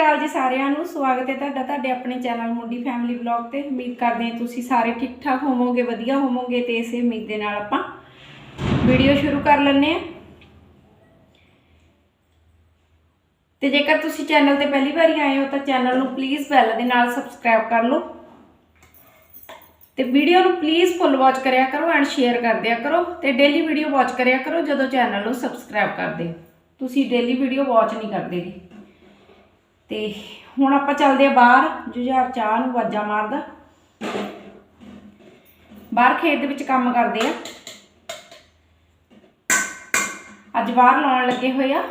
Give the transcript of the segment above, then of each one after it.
ਅਕਾਲ ਜੀ ਸਾਰਿਆਂ ਨੂੰ। ਸਵਾਗਤ ਹੈ ਤੁਹਾਡਾ ਤੁਹਾਡੇ ਆਪਣੇ ਚੈਨਲ ਮੁੰਡੀ ਫੈਮਿਲੀ ਵਲੌਗ ਤੇ। ਉਮੀਦ ਕਰਦੇ ਹਾਂ ਤੁਸੀਂ ਸਾਰੇ ਠੀਕ ਠਾਕ ਹੋਵੋਗੇ, ਵਧੀਆ ਹੋਵੋਗੇ ਤੇ ਇਸੇ ਉਮੀਦ ਦੇ ਨਾਲ ਆਪਾਂ ਵੀਡੀਓ ਸ਼ੁਰੂ ਕਰ ਲੈਂਦੇ ਹਾਂ। ਤੇ ਜੇਕਰ ਤੁਸੀਂ ਚੈਨਲ ਤੇ ਪਹਿਲੀ ਵਾਰੀ ਆਏ ਹੋ ਤਾਂ ਚੈਨਲ ਨੂੰ ਪਲੀਜ਼ ਬੈਲ ਦੇ ਨਾਲ ਸਬਸਕ੍ਰਾਈਬ ਕਰ ਲਓ। ਤੇ ਵੀਡੀਓ ਨੂੰ ਪਲੀਜ਼ ਫੁੱਲ ਵਾਚ ਕਰਿਆ ਕਰੋ ਐਂਡ ਸ਼ੇਅਰ ਕਰ ਦਿਆ ਕਰੋ। ਤੇ ਡੇਲੀ ਵੀਡੀਓ ਵਾਚ ਕਰਿਆ ਕਰੋ ਜਦੋਂ ਚੈਨਲ ਨੂੰ ਸਬਸਕ੍ਰਾਈਬ ਕਰਦੇ ਹੋ ਤੁਸੀਂ ਡੇਲੀ ਵੀਡੀਓ ਵਾਚ ਨਹੀਂ ਕਰਦੇ ਜੀ। ਤੇ ਹੁਣ ਆਪਾਂ ਚੱਲਦੇ ਆ ਬਾਹਰ, ਜੁਝਾਰ ਚਾਹ ਨੂੰ ਵਾਜਾ ਮਾਰਦਾ। ਬਾਹਰ ਖੇਤ ਦੇ ਵਿੱਚ ਕੰਮ ਕਰਦੇ ਆ। ਅੱਜ ਬਾਹਰ ਲਾਉਣ ਲੱਗੇ ਹੋਏ ਆ।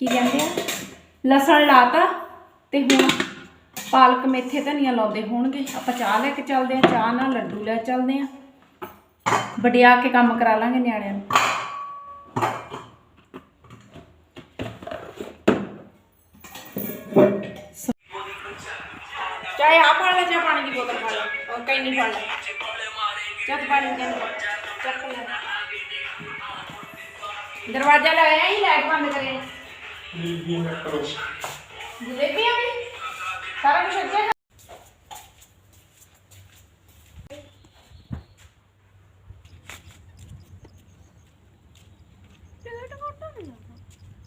ਕੀ ਕਹਿੰਦੇ ਆ? ਲਸਣ ਲਾਤਾ ਤੇ ਹੁਣ ਪਾਲਕ ਮੇਥੇ ਧਨੀਆ ਲਾਉਂਦੇ ਹੋਣਗੇ। ਆਪਾਂ ਚਾਹ ਲੈ ਕੇ ਚੱਲਦੇ ਆ ਚਾਹ ਨਾਲ ਲੱਡੂ ਲੈ ਚੱਲਦੇ ਆ ਵਡਿਆ ਕੇ ਕੰਮ ਕਰਾ ਲਾਂਗੇ ਨਿਆਣਿਆਂ ਨੂੰ। ਕਈ ਨਹੀਂ ਪਾ ਲੈ ਚੱਕ ਪਾਣੀ ਦੇ ਚੱਕ ਲੈ। ਦਰਵਾਜ਼ਾ ਲਾਇਆ ਹੀ ਲਾਈਟ ਬੰਦ ਕਰੇ। ਜਲੇਬੀਆਂ ਵੀ? ਸਾਰਾ ਕੁਝ ਅੱਗੇ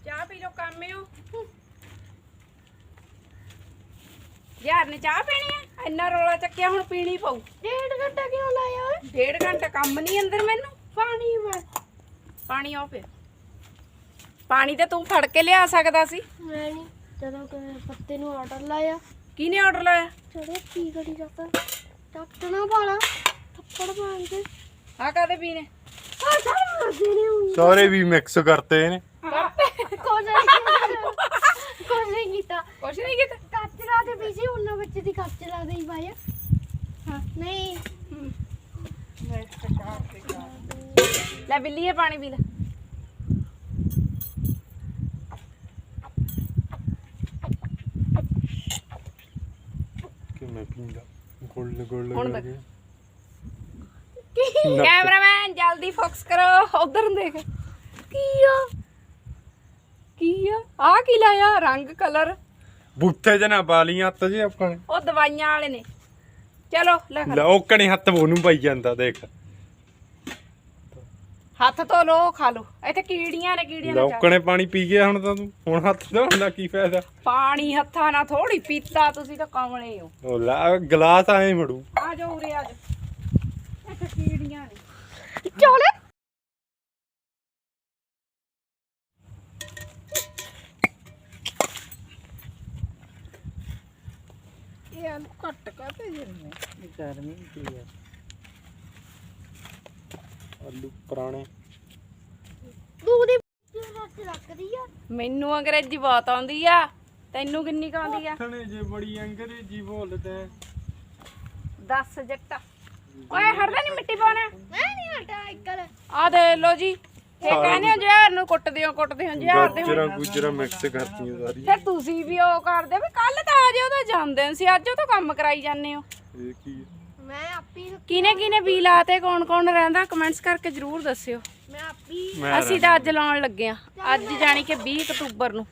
ਚਾਹ ਪੀ ਲੋ ਕੰਮੇ ਹੋ ਯਾਰ ਨੇ ਚਾਹ ਪੀਣੀ ਆ ਇੰਨਾ ਚੱਕਿਆ ਹੁਣ ਪੀਣੀ ਪਊ। ਡੇਢ ਘੰਟਾ ਕਿਉਂ ਲਾਇਆ ਓਏ? ਡੇਢ ਘੰਟਾ ਕੰਮ ਨਹੀਂ ਅੰਦਰ ਮੈਨੂੰ। ਪਾਣੀ ਮੈਂ ਪਾਣੀ ਆਓ ਪਿਆ ਪਾਣੀ ਤੇ ਤੂੰ ਫੜ ਕੇ ਲਿਆ ਸਕਦਾ ਸੀ। ਮੈਂ ਨਹੀਂ ਜਦੋਂ ਕਿ ਪੱਤੇ ਨੂੰ ਆਰਡਰ ਲਾਇਆ। ਕਿਹਨੇ ਆਰਡਰ ਲਾਇਆ? ਚਲੋ ਕੀ ਕਰੀ ਜਾਂਦਾ ਟੱਕਣਾ ਵਾਲਾ। ਥੱਪੜ ਮਾਰ ਕੇ। ਆ ਕਾਦੇ ਪੀਨੇ ਆ ਸਾਰੇ ਮਰਦੇ ਨੇ ਹੁਣ ਸਾਰੇ ਵੀ ਮਿਕਸ ਕਰਤੇ ਨੇ। ਕੁਝ ਨਹੀਂ ਕੁਝ ਨਹੀਂ ਕੀਤਾ। ਕੁਛ ਨਹੀਂ ਕੀਤਾ। ਕੱਚ ਲਾ ਦੇ ਪੀਸੀ ਉਹਨਾਂ ਵਿੱਚ ਦੀ ਕੱਚ ਲਾ ਦੇ ਪਾਇਆ ਹਾਂ ਨਹੀਂ ਲੈ ਬਿੱਲੀਏ ਪਾਣੀ ਪੀ ਲੈ। ਕਿਵੇਂ ਪੀਂਦਾ? ਗੋਲ ਗੋਲ ਹੁਣ ਕੈਮਰਾਮੈਨ ਜਲਦੀ ਫੋਕਸ ਕਰੋ ਉਧਰ ਨੂੰ ਦੇਖ। ਕੀ ਆ? ਕੀ ਆ? ਆ ਕੀ ਲਾਇਆ? ਰੰਗ ਕਲਰ? ਬੁੱਥੇ ਚ ਨਾ ਬਾਲੀਆਂ ਹੱਥ ਜੇ ਆਪਾਂ ਨੇ। ਉਹ ਦਵਾਈਆਂ ਵਾਲੇ ਨੇ। ਚਲੋ ਲੈ ਖਾ ਲੈ ਉਹ ਕਣੀ ਹੱਥ ਉਹਨੂੰ ਪਾਈ ਜਾਂਦਾ ਦੇਖ। ਹੱਥ ਧੋ ਲੋ ਖਾ ਲੋ ਇੱਥੇ ਕੀੜੀਆਂ ਨੇ ਕੀੜੀਆਂ ਨੇ ਚਾਹ। ਲੋਕਣੇ ਪਾਣੀ ਪੀ ਗਿਆ ਹੁਣ ਤਾਂ ਤੂੰ। ਹੁਣ ਹੱਥ ਧੋਣ ਦਾ ਕੀ ਫਾਇਦਾ? ਪਾਣੀ ਹੱਥਾਂ ਨਾਲ ਥੋੜੀ ਪੀਤਾ ਤੁਸੀਂ ਤਾਂ ਕਮਲੇ ਹੋ। ਉਹ ਲਾ ਗਲਾਸ ਐ ਮੜੂ ਆ ਜਾਓ ਉਰੇ ਆ ਜਾਓ। ਇੱਥੇ ਕੀੜੀਆਂ ਨੇ। ਚਲ। ਇਹ ਆਲੂ ਘੱਟ ਕਾਤੇ ਜਿੰਨੇ ਗਰਮੀ ਕੀ ਆ। ਆਲੂ ਪੁਰਾਣੇ। ਤੂੰ ਦੀ ਰੱਖ ਰੱਖਦੀ ਆ? ਮੈਨੂੰ ਅੰਗਰੇਜ਼ੀ ਬਹੁਤ ਆਉਂਦੀ ਆ। ਤੈਨੂੰ ਕਿੰਨੀ ਕੁ ਆਉਂਦੀ ਆ? ਥਣੇ ਜੇ ਬੜੀ ਅੰਗਰੇਜ਼ੀ ਬੋਲਦੇ ਦੱਸ ਜੱਟਾ। ਓਏ ਹੜਦਾ ਨਹੀਂ ਮਿੱਟੀ ਪਾਉਣਾ। ਮੈਂ ਨਹੀਂ ਹਟਾ ਇੱਕਲ ਆ ਦੇ ਲੋ ਜੀ। ਇਹ ਕਹਿੰਦੇ ਆ ਜ਼ਹਿਰ ਨੂੰ ਕੁੱਟਦੇ ਹੋ ਕੁੱਟਦੇ ਹੋ ਜ਼ਹਿਰ ਦੇ ਗਾਜਰਾਂ ਗੁਜਰਾਂ ਮਿਕਸ ਕਰਤੀਆਂ ਸਾਰੀ ਫਿਰ ਤੁਸੀਂ ਵੀ ਉਹ ਕਰਦੇ ਵੀ ਕੱਲ ਤਾਂ ਆ ਜਿਓ ਤਾਂ ਜਾਂਦੇ ਸੀ ਅੱਜ ਉਹ ਤਾਂ ਕੰਮ ਕਰਾਈ ਜਾਂਦੇ ਹੋ। ਇਹ ਕੀ ਹੈ? ਮੈਂ ਆਪੀ ਕਿਨੇ ਕਿਨੇ ਵੀ ਲਾਤੇ ਕੌਣ ਕੌਣ ਰਹਿੰਦਾ? ਕਮੈਂਟਸ ਕਰਕੇ ਜਰੂਰ ਦੱਸਿਓ। ਮੈਂ ਆਪੀ ਮੈਂ ਅਸੀਂ ਤਾਂ ਅੱਜ ਲਾਉਣ ਲੱਗੇ ਆ। ਅੱਜ ਜਾਣੀ ਕਿ 20 ਅਕਤੂਬਰ ਨੂੰ।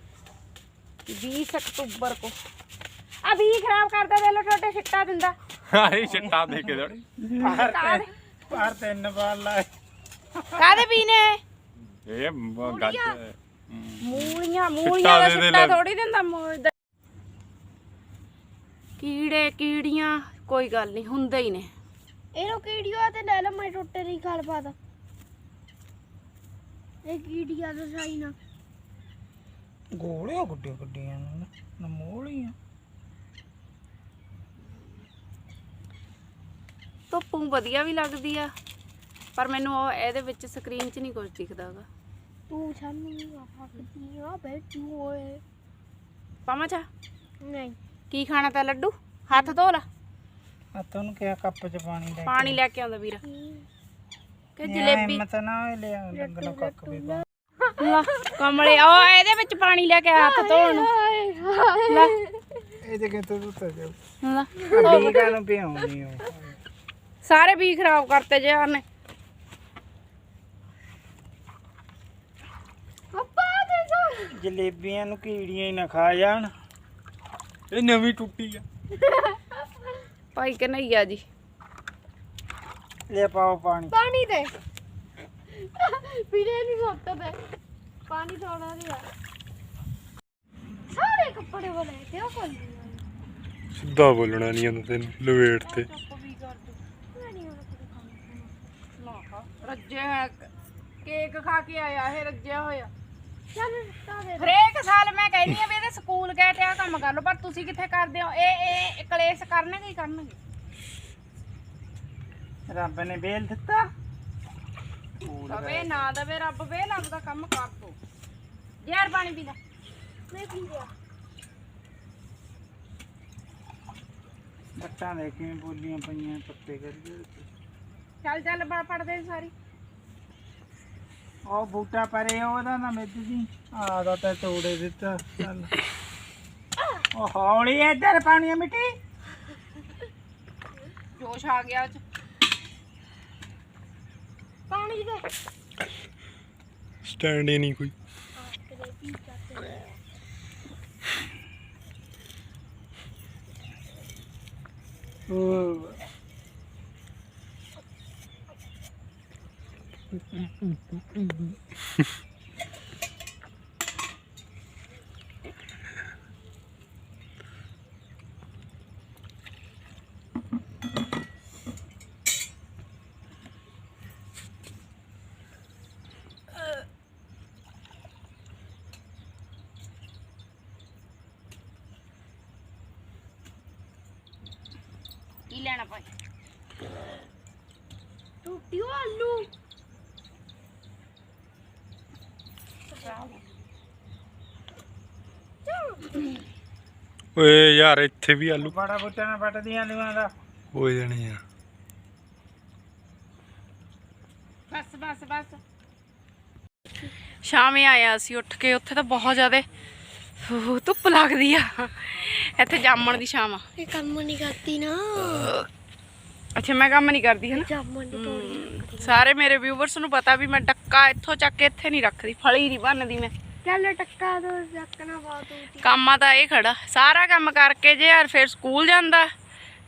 20 ਅਕਤੂਬਰ ਕੋ। ਆ ਵੀ ਖਰਾਬ ਕਰਦਾ ਲੋ ਟੋਟੇ ਛਿੱਟਾ ਦਿੰਦਾ। ਹਾਏ ਛੱਟਾ ਦੇ ਕੇ ਦੜੀ ਪਰ ਤਿੰਨ ਵਾਰ ਲਾਏ। ਕਾਹਦੇ ਪੀਨੇ? ਇਹ ਗਾਜਰ ਮੂਲੀਆਂ। ਮੂਲੀਆਂ ਦਾ ਦੇ ਦੇ ਛਿੱਟਾ। ਥੋੜੀ ਦਿੰਦਾ ਦਾ ਕੀੜੇ ਕੀੜੀਆਂ ਕੋਈ ਗੱਲ ਨਹੀਂ ਹੁੰਦੇ ਹੀ ਨੇ। ਇਹਨੂੰ ਕੀੜੀਆਂ ਤੇ ਲੈ ਲੈ ਮੈਂ ਟੁੱਟੇ ਨਹੀਂ ਖਾਲ ਪਾਦਾ ਇਹ ਕੀੜੀਆਂ ਦਾ ਸਾਈ ਨਾ। ਗੋਲੀਆਂ ਗੁੱਡੀਆਂ ਗੁੱਡੀਆਂ ਨਾ ਮੋਲੀਆਂ ਧੁੱਪੋਂ ਵਧੀਆ ਵੀ ਲੱਗਦੀ ਆ ਪਰ ਮੈਨੂੰ ਉਹ ਇਹਦੇ ਵਿੱਚ ਸਕਰੀਨ 'ਚ ਨਹੀਂ ਕੁਝ ਦਿਖਦਾਗਾ ਤੂੰ ਸਾਨੂੰ ਆਖਦੀ ਆ ਬੈਠੂ ਓਏ ਪਾਵਾਂ ਚਾ ਨਹੀਂ। ਕੀ ਖਾਣਾ ਤਾਂ ਲੱਡੂ? ਹੱਥ ਧੋ ਲਾ। ਆ ਤੁਹਾਨੂੰ ਕਿਹਾ ਕੱਪ ਚ ਪਾਣੀ ਲੈ ਪਾਣੀ ਲੈ ਕੇ ਆਉਂਦਾ ਵੀਰ। ਕਿ ਜਲੇਬੀ। ਮੈਂ ਤਾਂ ਨਾ ਲਿਆ ਲੱਗਣਾ ਕੱਕ ਵੀ ਪਾ। ਲਾ ਕਮਲੇ। ਉਹ ਇਹਦੇ ਵਿੱਚ ਪਾਣੀ ਲੈ ਕੇ ਹੱਥ ਧੋਣ ਨੂੰ। ਲੈ। ਇਹ ਜੇ ਕਿਤੇ ਤੂੰ ਤਾਂ ਜਾ ਲਾ ਬੀਗਾ ਨੂੰ ਪਿਆਉਣੀ ਉਹ ਸਾਰੇ ਬੀ ਖਰਾਬ ਕਰਤੇ ਜੇ ਨੇ ਜਲੇਬੀਆਂ ਨੂੰ ਕੀੜੀਆਂ ਹੀ ਨਾ ਖਾ ਜਾਣ। ਇਹ ਨਵੀਂ ਟੁੱਟੀ ਆ। ਭਾਈ ਕਨਈਆ ਜੀ। ਲੈ ਪਾਓ ਪਾਣੀ। ਪਾਣੀ ਦੇ। ਵੀਰੇ ਨਹੀਂ ਸੋਤਾ ਦੇ। ਪਾਣੀ ਥੋੜਾ ਜਿਹਾ ਸਾਰੇ ਕੱਪੜੇ ਵਾਲੇ ਤੇ ਉਹ ਕੋਲ ਸਿੱਧਾ ਬੋਲਣਾ ਨਹੀਂ ਆਉਂਦਾ ਤੈਨੂੰ ਲਵੇਟ ਤੇ। ਰੱਜਿਆ ਹੋਇਆ ਕੇਕ ਖਾ ਕੇ ਆਇਆ ਇਹ ਰੱਜਿਆ ਹੋਇਆ। ਤਾ ਹਰੇਕ ਸਾਲ ਮੈਂ ਕਹਿੰਦੀ ਆ ਵੀ ਇਹਦੇ ਸਕੂਲ ਗਏ ਤੇ ਆ ਕੰਮ ਕਰ ਲਓ ਪਰ ਤੁਸੀਂ ਕਿੱਥੇ ਕਰਦੇ ਹੋ? ਇਹ ਇਹ ਕਲੇਸ਼ ਕਰਨਗੇ ਹੀ ਕਰਨਗੇ। ਰੱਬ ਨੇ ਵੇਲ ਦਿੱਤਾ। ਦਵੇ ਨਾ ਦਵੇ ਰੱਬ ਵੇ ਲੱਗਦਾ ਕੰਮ ਕਰ ਦੋ ਯਾਰ ਪਾਣੀ ਪੀ ਲੈ। ਮੈਂ ਪੀ ਲਿਆ। ਬੱਟਾਂ ਦੇ ਕਿਵੇਂ ਬੋਲੀਆਂ ਪਈਆਂ ਪੱਤੇ ਕਰੀਏ ਚੱਲ ਚੱਲ ਬੜ ਪੜਦੇ ਸਾਰੀ। ਉਹ ਬੂਟਾ ਪਰੇ ਉਹਦਾ ਨਾ ਮਿੱਧ ਜੀ। ਆ ਦਾ ਤਾਂ ਤੋੜੇ ਦਿੱਤਾ ਚੱਲ। ਉਹ ਹੌਲੀ ਇੱਧਰ ਪਾਣੀ ਆ ਮਿੱਟੀ। ਜੋਸ਼ ਆ ਗਿਆ ਚ। ਪਾਣੀ ਦੇ। ਸਟੈਂਡ ਹੀ ਨਹੀਂ ਕੋਈ। ਉਹ ਕੀ ਲੈਣਾ ਭਾਈ ਟੁੱਟੀ ਉਹ ਆਲੂ ਓਏ ਯਾਰ ਇੱਥੇ ਵੀ ਆਲੂ ਬੜਾ ਬੂਟਾ ਨਾ ਪੱਟਦੀਆਂ ਆਲੂਆਂ ਦਾ। ਹੋ ਜਾਣੇ ਆ। ਬਸ ਬਸ ਬਸ। ਸ਼ਾਮੇ ਆਇਆ ਸੀ ਉੱਠ ਕੇ ਉੱਥੇ ਤਾਂ ਬਹੁਤ ਜ਼ਿਆਦਾ ਧੁੱਪ ਲੱਗਦੀ ਆ। ਇੱਥੇ ਜਾਮਣ ਦੀ ਛਾਂ ਆ। ਇਹ ਕੰਮ ਨਹੀਂ ਕਰਦੀ ਨਾ। ਅੱਛਾ ਮੈਂ ਕੰਮ ਨਹੀਂ ਕਰਦੀ ਹੈ ਜਾਮਣ ਦੀ ਤੋੜੀ ਨਾ ਸਾਰੇ ਮੇਰੇ ਵਿਊਵਰਸ ਨੂੰ ਪਤਾ ਵੀ ਮੈਂ ਡੱਕਾ ਇੱਥੋਂ ਚੱਕ ਕੇ ਇੱਥੇ ਨਹੀਂ ਰੱਖਦੀ ਫਲੀ ਨਹੀਂ ਬੰਨਦੀ ਮੈਂ। ਚੱਲ ਟੱਕਾ ਦੋ ਚੱਕਣਾ ਬਾਤ ਹੋਤੀ ਕੰਮਾਂ ਦਾ ਇਹ ਖੜਾ। ਸਾਰਾ ਕੰਮ ਕਰਕੇ ਜੇ ਯਾਰ ਫਿਰ ਸਕੂਲ ਜਾਂਦਾ।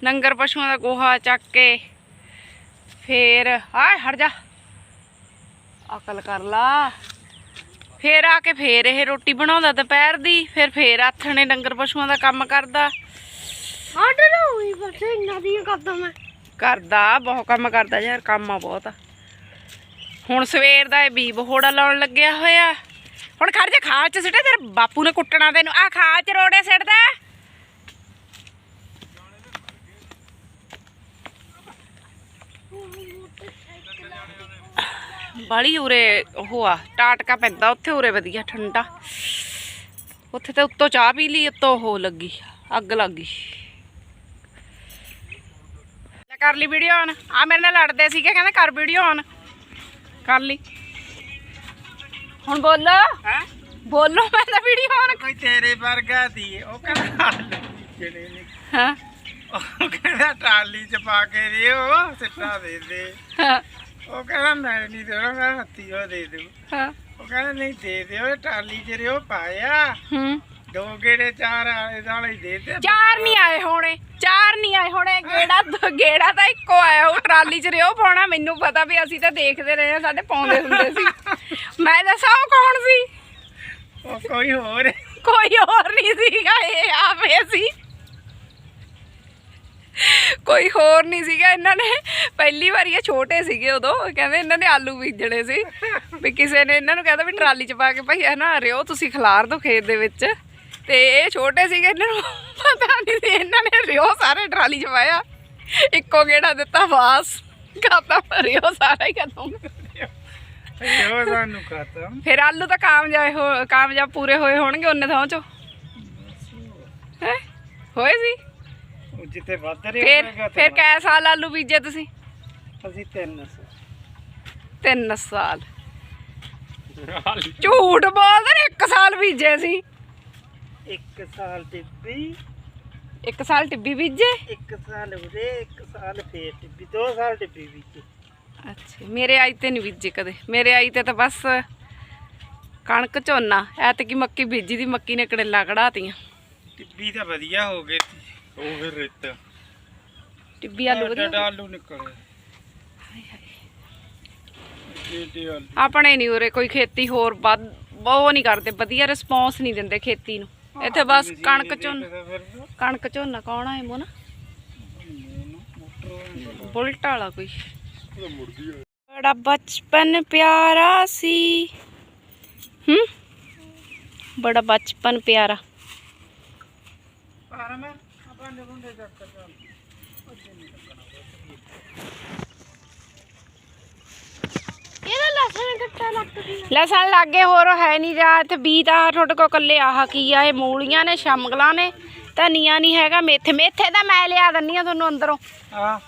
ਨੰਗਰ ਪਸ਼ੂਆਂ ਦਾ ਗੋਹਾ ਚੱਕ ਕੇ ਫੇਰ ਆਏ ਹਟ ਜਾ। ਅਕਲ ਕਰ ਲਾ। ਫੇਰ ਆ ਕੇ ਫੇਰ ਇਹ ਰੋਟੀ ਬਣਾਉਂਦਾ ਦੁਪਹਿਰ ਦੀ ਫਿਰ ਫੇਰ ਆਥਣੇ ਡੰਗਰ ਪਸ਼ੂਆਂ ਦਾ ਕੰਮ ਕਰਦਾ। ਹਟ ਹੋਈ ਬਸ ਇੰਨਾ ਦੀ ਕਰਦਾ ਮੈਂ। ਕਰਦਾ ਬਹੁਤ ਕੰਮ ਕਰਦਾ ਯਾਰ ਕੰਮ ਆ ਬਹੁਤ। ਹੁਣ ਸਵੇਰ ਦਾ ਇਹ ਬੀ ਬਹੋੜਾ ਲਾਉਣ ਲੱਗਿਆ ਹੋਇਆ। ਹੁਣ ਖੜ ਜਾ, ਖਾਲ ਚ ਸਿੱਟੇ ਤੇਰੇ ਬਾਪੂ ਨੇ ਕੁੱਟਣਾ ਤੈਨੂੰ। ਆ ਖਾਲ ਚ ਰੋੜੇ ਸਿੱਟਦਾ। ਬਾਲੀ ਉਰੇ ਉਹ ਆ, ਟਾਟਕਾ ਪੈਂਦਾ, ਉੱਥੇ ਉਰੇ ਵਧੀਆ ਠੰਡਾ। ਉੱਥੇ ਤੇ ਉੱਤੋਂ ਚਾਹ ਪੀ ਲਈ, ਉੱਤੋਂ ਉਹ ਲੱਗੀ, ਅੱਗ ਲੱਗ ਗਈ। ਕਰ ਲਈ ਵੀਡੀਓ ਆਨ ਆ ਮੇਰੇ ਨਾਲ ਲੜਦੇ ਸੀਗੇ, ਕਹਿੰਦੇ ਕਰ ਵੀਡੀਓ ਆਨ ਕਰ ਲਈ। ਹੁਣ ਬੋਲੋ। ਹੈ? ਬੋਲੋ ਮੈਂ ਤਾਂ ਵੀਡੀਓ ਆਨ ਕੋਈ ਤੇਰੇ ਵਰਗਾ ਦੀ ਉਹ ਕਹਿੰਦਾ ਜਿਹੜੇ ਨੇ ਹਾਂ। ਉਹ ਕਹਿੰਦਾ ਟਰਾਲੀ ਚ ਪਾ ਕੇ ਦਿਓ ਸਿੱਟਾ ਦੇ ਦੇ। ਹਾਂ, ਉਹ ਕਹਿੰਦਾ ਮੈਂ ਨਹੀਂ ਦੇਣਾ ਮੈਂ ਹੱਥੀ ਉਹ ਦੇ ਦੂੰ ਹਾਂ। ਉਹ ਕਹਿੰਦਾ ਨਹੀਂ ਦੇ ਦਿਓ ਟਰਾਲੀ ਚ ਰਿਓ ਪਾਇਆ। ਹੂੰ। ਦੋ ਗੇੜੇ ਚਾਰ ਆਲੇ ਦਾਲੇ ਦੇ ਦੇ ਚਾਰ ਨਹੀਂ ਆਏ ਹੋਣੇ ਚਾਰ ਨਹੀਂ ਆਏ ਹੋਣੇ। ਗੇੜਾ ਗੇੜਾ ਤਾਂ ਇੱਕੋ ਆਇਆ ਉਹ ਟਰਾਲੀ 'ਚ ਰਿਓ ਪਾਉਣਾ। ਮੈਨੂੰ ਪਤਾ ਵੀ ਅਸੀਂ ਤਾਂ ਦੇਖਦੇ ਰਹੇ ਸਾਡੇ ਪਾਉਂਦੇ ਹੁੰਦੇ ਸੀ। ਮੈਂ ਦੱਸਾਂ ਉਹ ਕੌਣ ਸੀ? ਉਹ ਕੋਈ ਹੋਰ। ਕੋਈ ਹੋਰ ਨਹੀਂ ਸੀਗਾ ਇਹ ਆਪੇ ਸੀ। ਕੋਈ ਹੋਰ ਨਹੀਂ ਸੀਗਾ ਇਹਨਾਂ ਨੇ ਪਹਿਲੀ ਵਾਰੀ ਇਹ ਛੋਟੇ ਸੀਗੇ ਉਦੋਂ ਕਹਿੰਦੇ ਇਹਨਾਂ ਨੇ ਆਲੂ ਬੀਜਣੇ ਸੀ। ਵੀ ਕਿਸੇ ਨੇ ਇਹਨਾਂ ਨੂੰ ਕਹਿੰਦਾ ਵੀ ਟਰਾਲੀ 'ਚ ਪਾ ਕੇ ਭਾਈ ਹੈ ਨਾ ਰਿਓ ਤੁਸੀਂ ਖਿਲਾਰ ਦਿਓ ਖੇਤ ਦੇ ਵਿੱਚ। ਤੇ ਇਹ ਛੋਟੇ ਸੀਗੇ ਇਹਨਾਂ ਨੂੰ ਪਤਾ ਨਹੀਂ ਸੀ ਇਹਨਾਂ ਨੇ ਰਿਓ ਸਾਰੇ ਟਰਾਲੀ 'ਚ ਪਾਇਆ। ਇੱਕੋ ਗੇੜਾ ਦਿੱਤਾ ਬਾਸ। ਕਾਤਾ ਰਿਓ ਸਾਰਾ ਹੀ ਖਤਮ। ਇਹ ਸਾਨੂੰ ਖਤਮ? ਫਿਰ ਆਲੂ ਤਾਂ ਕਾਮਯਾਬ ਹੋ ਕਾਮਯਾਬ ਪੂਰੇ ਹੋਏ ਹੋਣਗੇ ਉਹਨੇ ਥਾਂ ਚੋਂ। ਹੈ? ਹੋਏ ਸੀ? ਉਹ ਜਿੱਥੇ ਵੱਧ ਰਿਹਾ ਫਿਰ ਫਿਰ ਕੈ ਸਾਲ ਆਲੂ ਬੀਜੇ ਤੁਸੀਂ। ਅਸੀਂ ਤਿੰਨ ਸੌ ਤਿੰਨ ਸਾਲ। ਝੂਠ ਬੋਲਦੇ ਨੇ ਇੱਕ ਸਾਲ ਬੀਜੇ ਸੀ। ਇੱਕ ਸਾਲ ਟਿੱਬੀ। ਇੱਕ ਸਾਲ ਟਿੱਬੀ ਬੀਜੇ? ਇੱਕ ਸਾਲ ਉਰੇ ਇੱਕ ਸਾਲ ਫੇਰ ਟਿੱਬੀ। ਦੋ ਸਾਲ ਟਿੱਬੀ ਵਿੱਚ ਅੱਛਾ ਮੇਰੇ ਆਈ ਤੇ ਨਹੀਂ ਬੀਜੇ ਕਦੇ। ਮੇਰੇ ਆਈ ਤੇ ਤਾਂ ਬਸ ਕਣਕ ਝੋਨਾ ਐਤਕੀ ਮੱਕੀ ਬੀਜੀ ਦੀ ਮੱਕੀ ਨੇ ਕੜੇਲਾ ਕਢਾਤੀਆਂ। ਟਿੱਬੀ ਤਾਂ ਵਧੀਆ ਹੋ ਗਏ ਉਹ ਫਿਰ ਰਿੱਤ। ਟਿੱਬੀ ਆਲੂ ਵਧੀਆ? ਆਲੂ ਨਿਕਲੇ ਆਪਣੇ ਨਹੀਂ ਉਰੇ ਕੋਈ ਖੇਤੀ ਹੋਰ ਵੱਧ ਬਹੁਤ ਨਹੀਂ ਕਰਦੇ ਵਧੀਆ ਰਿਸਪੌਂਸ ਨਹੀਂ ਦਿੰਦੇ ਖੇਤੀ ਨੂੰ। ਇੱਥੇ ਬਸ ਕਣਕ ਝੋਨਾ ਕਣਕ ਝੋਨਾ ਕੌਣ ਆਏ ਮੋਨਾ? ਬੁਲਟ ਵਾਲਾ ਕੋਈ। ਬੜਾ ਬਚਪਨ ਪਿਆਰਾ ਸੀ। ਹੂੰ? ਬੜਾ ਬਚਪਨ ਪਿਆਰਾ। ਪਰ ਮੈਂ ਆਪਾਂ ਨੇ ਬੰਦੇ ਚੱਕ ਚੱਲ ਇਹਦਾ ਲਸਣ ਲੱਗ ਗਿਆ ਲਸਣ ਲੱਗੇ ਹੋਰ ਹੈ ਨਹੀਂ ਜਾ ਇੱਥੇ ਬੀ ਤਾਂ ਤੁਹਾਡੇ ਕੋਲ ਕੱਲੇ ਆਹ ਕੀ ਆ? ਇਹ ਮੂਲੀਆਂ ਨੇ ਸ਼ਮਗਲਾਂ ਨੇ ਧਨੀਆ ਨਹੀਂ ਹੈਗਾ। ਮੇਥੇ ਮੇਥੇ ਤਾਂ ਮੈਂ ਲਿਆ ਦਿੰਨੀ ਆ ਤੁਹਾਨੂੰ ਅੰਦਰੋਂ। ਆ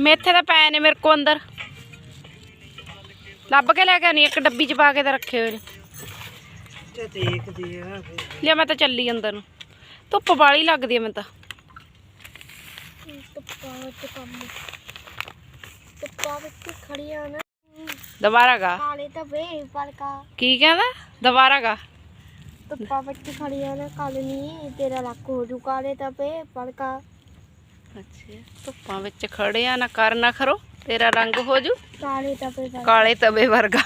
ਮੇਥੇ ਤਾਂ ਪਏ ਨੇ ਮੇਰੇ ਕੋ ਅੰਦਰ। ਲੱਭ ਕੇ ਲੈ ਕੇ ਆਣੀ ਇੱਕ ਡੱਬੀ ਚ ਪਾ ਕੇ ਤਾਂ ਰੱਖੇ ਹੋਏ ਨੇ। ਤੇ ਦੇਖਦੇ ਆ ਫਿਰ। ਲਿਆ ਮੈਂ ਤਾਂ ਚੱਲੀ ਅੰਦਰ ਨੂੰ। ਧੁੱਪ ਵਾਲੀ ਲੱਗਦੀ ਆ ਮੈਨੂੰ ਤਾਂ। ਧੁੱਪਾਂ ਵਿੱਚ ਕੰਮ ਧੁੱਪਾਂ ਵਿੱਚ ਖੜੀਆਂ ਨਾ। ਦੁਬਾਰਾ ਗਾ। ਕਾਲੇ ਤਾਂ ਵੇ ਪਲਕਾ ਕੀ। ਕਹਿੰਦਾ? ਦੁਬਾਰਾ ਗਾ। ਧੁੱਪਾਂ ਵਿੱਚ ਖੜੀਆਂ ਨਾ ਕਾਲੇ ਨਹੀਂ ਤੇਰਾ ਲੱਕ ਹੋ ਜੂ ਕਾਲੇ ਤਾਂ ਵੇ ਪਲਕਾ ਅੱਛਾ। ਧੁੱਪਾਂ ਵਿੱਚ ਖੜੇ ਆ ਨਾ ਕਰ ਨਾ ਖਰੋ ਤੇਰਾ ਰੰਗ ਹੋ ਜੂ। ਕਾਲੇ ਤਾਂ ਵੇ ਪਲਕਾ ਕਾਲੇ ਤਵੇ ਵਰਗਾ।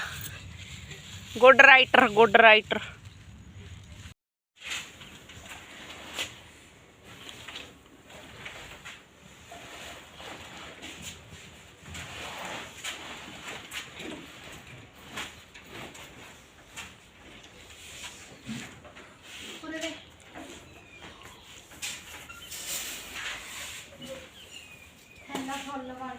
ਗੁੱਡ ਰਾਈਟਰ ਗੁੱਡ ਰਾਈਟਰ ਠੰਡਾ ਫੁੱਲ ਬਣ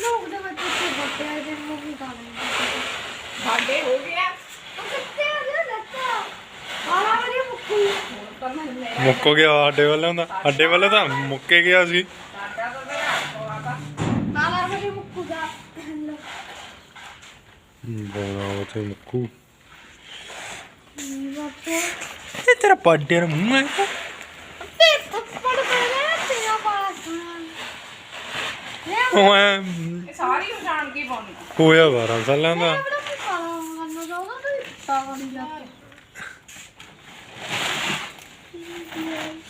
ਲੋਕ ਦੇ ਤੇ ਬੱਟਿਆ ਦੇ ਮੂਵੀ ਗਾਣੇ ਸਾਡੇ ਹੋ ਗਿਆ ਉਹ ਕਿੱਥੇ ਆ ਗਿਆ ਲੱਤਾ ਆਲਾ ਵਾਲੀ ਮੁੱਕੀ ਮੁੱਕ ਗਿਆ, ਸਾਡੇ ਵੱਲੋਂ ਤਾਂ, ਸਾਡੇ ਵੱਲੋਂ ਤਾਂ ਮੁੱਕੇ ਗਿਆ ਸੀ। ਆਲਾ ਵਾਲੀ ਮੁੱਕੂਗਾ ਮੁੱਕੂ। ਬੱਚੇ ਤੇਰਾ ਪਾਡੇ ਦਾ ਮੂੰਹ ਹੈ ਥੱਪੜ ਪੈਣਾ ਤੇਰਾ ਬਾਲਾ ਉਹ ਐਂ ਸਾਰੀ ਉਛਾਣ ਕੇ ਪਾਉਣੀ ਹੋਇਆ 12 ਸਾਲਾਂ ਦਾ। ਬੜਾ ਕਾਲਾ ਕਰਨਾ ਚਾਹੁੰਦਾ ਤਾਂ ਵਾਲੀ ਲੱਤ